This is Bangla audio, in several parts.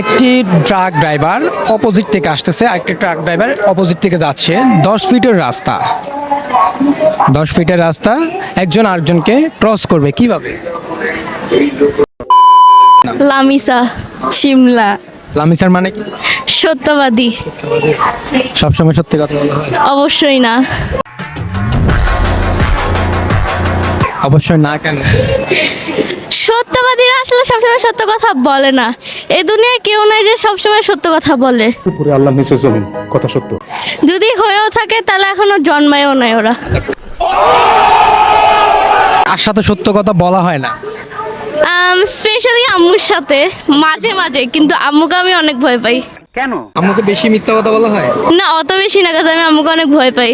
একটি ট্রাক ড্রাইভার অপোজিট থেকে আসতেছে একটি ট্রাক ড্রাইভার অপোজিট থেকে যাচ্ছে। দশ ফিটের রাস্তা। দশ ফিটের রাস্তা একজন আরেকজনকে ক্রস করবে কীভাবে? লামিসা শিমলা লামিসার মানে কি? সত্যবাদী। সবসময় সত্যি কথা বলা হয়। অবশ্যই না। অবশ্যই না কেন? সত্যবাদীরা আসলে সবসময় সত্য কথা বলে না। এই দুনিয়ায় কেউ নাই যে সবসময় সত্য কথা বলে। উপরে আল্লাহ নিচে জমিন কথা সত্য। যদি হয়েও থাকে তাহলে এখনও জন্মায়ও নাই ওরা। আর সাথে সত্য কথা বলা হয় না? স্পেশালি আম্মুর সাথে। মাঝে মাঝে কিন্তু আম্মুকে আমি অনেক ভয় পাই। কেন? আম্মুকে বেশি মিথ্যা কথা বলা হয়? না অত বেশি না কাজ আমি আম্মুকে অনেক ভয় পাই।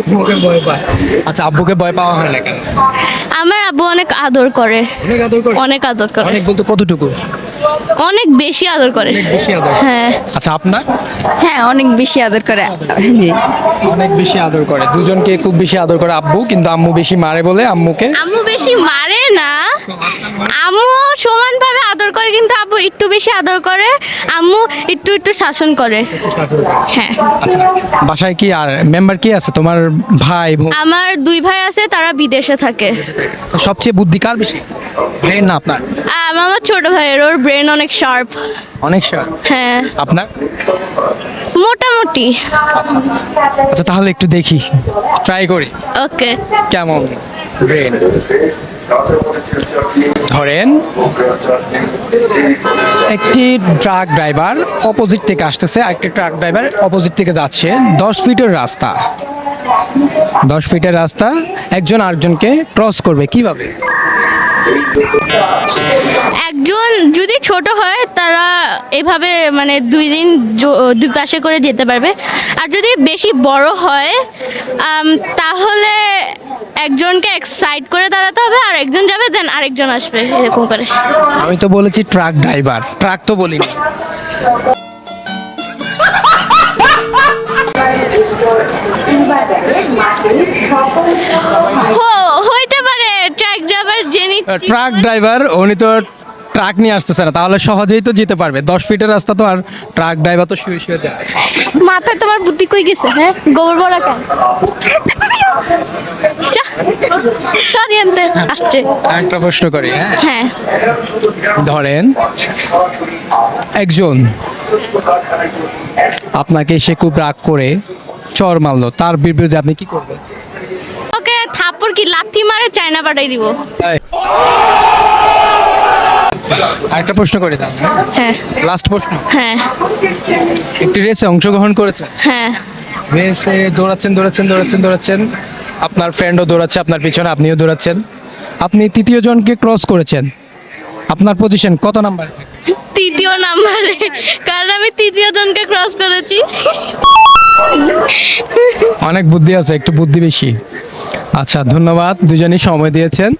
আব্বুকে ভয় পায়। আচ্ছা আব্বুকে ভয় পাওয়া হয় না কেন? আমার আব্বু অনেক আদর করে। অনেক আদর করে? অনেক আদর করে। অনেক বলতে কতটুকু? অনেক বেশি আদর করে। বেশি আদর হ্যাঁ। আচ্ছা আপনার? হ্যাঁ অনেক বেশি আদর করে। জি। অনেক বেশি আদর করে। দুজনকে খুব বেশি আদর করে আব্বু কিন্তু আম্মু বেশি মারে বলে আম্মুকে। আম্মু বেশি মারে না। আম্মু সমানভাবে আদর করে কিন্তু আব্বু একটু বেশি আদর করে আম্মু একটু একটু শাসন করে। হ্যাঁ। আচ্ছা বাসায় কি আর মেম্বার কি আছে? তোমার ভাই বোন? আমার দুই ভাই আছে তারা বিদেশে থাকে। সবচেয়ে বুদ্ধি কার বেশি? ভাইয়ের না আপনার? আম, আমার ছোট ভাইয়ের ওর ব্রেন অনেক শার্প অনেক sure। হ্যাঁ। আপনার? মোটামুটি। আচ্ছা। তাহলে একটু দেখি। ট্রাই করি। ওকে কেমন? ব্রেন ধরেন, একটি ট্রাক ড্রাইভার অপোজিট থেকে আসতেছে একটি ট্রাক ড্রাইভার অপোজিট থেকে যাচ্ছে দশ ফিটের রাস্তা। দশ ফিটের রাস্তা, একজন আরেকজনকে ক্রস করবে কীভাবে? একজন যদি ছোট হয়, তারা এভাবে মানে দুই দিন দুই পাশে করে যেতে পারবে। আর যদি বেশি বড় হয় তাহলে একজনকে এক সাইড করে দাঁড়াতে হবে আর একজন যাবে দেন আরেকজন আসবে এরকম করে। আমি তো বলেছি ট্রাক ড্রাইভার ট্রাক তো বলি হো- হইতে পারে ট্রাক ড্রাইভার জেনি ট্রাক ড্রাইভার উনি তো ট্রাক নিয়ে আসতেছে না তাহলে সহজেই তো যেতে পারবে। দশ ফিটের রাস্তা তো আর ট্রাক ড্রাইভার তো শুয়ে শুয়ে যায়। মাথায় তোমার বুদ্ধি কই গেছে হ্যাঁ? গোবর বড়া কেন? যা আসছে। একটা প্রশ্ন করি হ্যাঁ? হ্যাঁ। ধরেন একজন আপনাকে সে খুব রাগ করে চর মারলো তার বিরুদ্ধে আপনি কি করবেন? ওকে থাপ্পড় কি লাথি মারে চায়না পাঠাই দিব? একটা প্রশ্ন করে দাও। হ্যাঁ। লাস্ট প্রশ্ন। হ্যাঁ। একটি রেসে অংশগ্রহণ করেছেন হ্যাঁ। রেসে দৌড়াচ্ছেন দৌড়াচ্ছেন দৌড়াচ্ছেন দৌড়াচ্ছেন। আপনার ফ্রেন্ডও দৌড়াচ্ছে আপনার পিছনে আপনিও দৌড়াচ্ছেন। আপনি তৃতীয় জনকে ক্রস করেছেন। আপনার পজিশন কত নাম্বার তৃতীয় নাম্বারে কারণ আমি তৃতীয় জনকে ক্রস করেছি। অনেক বুদ্ধি আছে একটু বুদ্ধি বেশি। আচ্ছা ধন্যবাদ। দুজনেই সময় দিয়েছেন।